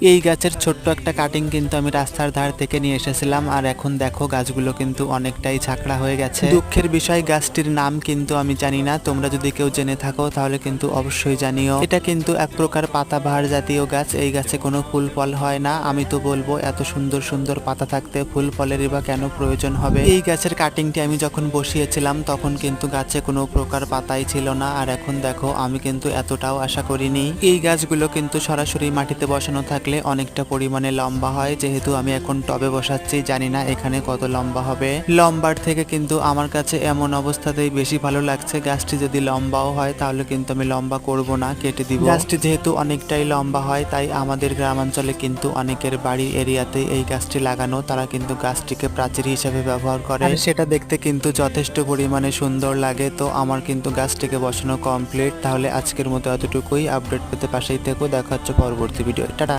এই গাছের ছোট্ট একটা কাটিং কিন্তু আমি রাস্তার ধার থেকে নিয়ে এসেছিলাম, আর এখন দেখো গাছগুলো কিন্তু অনেকটাই ঝাঁকড়া হয়ে গেছে। দুঃখের বিষয়, গাছটির নাম কিন্তু আমি জানি না, তোমরা যদি কেউ জেনে থাকো তাহলে কিন্তু অবশ্যই জানিও। এটা কিন্তু এক প্রকার পাতাবাহার জাতীয় গাছ, এই গাছে কোনো ফুল ফল হয় না, আমি তো বলব এত সুন্দর সুন্দর পাতা থাকতে ফুল ফলেরই বা কেন প্রয়োজন হবে? এই গাছের কাটিংটি আমি যখন বসিয়েছিলাম তখন কিন্তু গাছে কোনো প্রকার পাতাই ছিল না, আর এখন দেখো আমি কিন্তু এতটাও আশা করিনি। এই গাছগুলো কিন্তু সরাসরি মাটিতে বসানো থাকলে অনেকটা পরিমাণে লম্বা হয়। যেহেতু আমি এখন টবে বসাচ্ছি, জানি না এখানে কত লম্বা হবে। লম্বার থেকে কিন্তু আমার কাছে এমন অবস্থাতেই বেশি ভালো লাগছে। গাছটি যদি লম্বাও হয়, তাহলে কিন্তু আমি লম্বা করব না, কেটে দিব। গাছটি যেহেতু অনেকটাই লম্বা হয়, তাই আমাদের গ্রামাঞ্চলে কিন্তু অনেকের বাড়ির এরিয়াতে এই গাছটি লাগানো, তারা কিন্তু গাছটিকে প্রাচীর হিসেবে ব্যবহার করে। সেটা দেখতে কিন্তু যথেষ্ট পরিমাণে সুন্দর লাগে। তো আমার কিন্তু গাছটিকে বসানো কমপ্লিট তাহলে আজকের মতো এতটুকুই। আপডেট পেতে পাশেই থেকো। দেখা হচ্ছে পরবর্তী ভিডিও টাটা।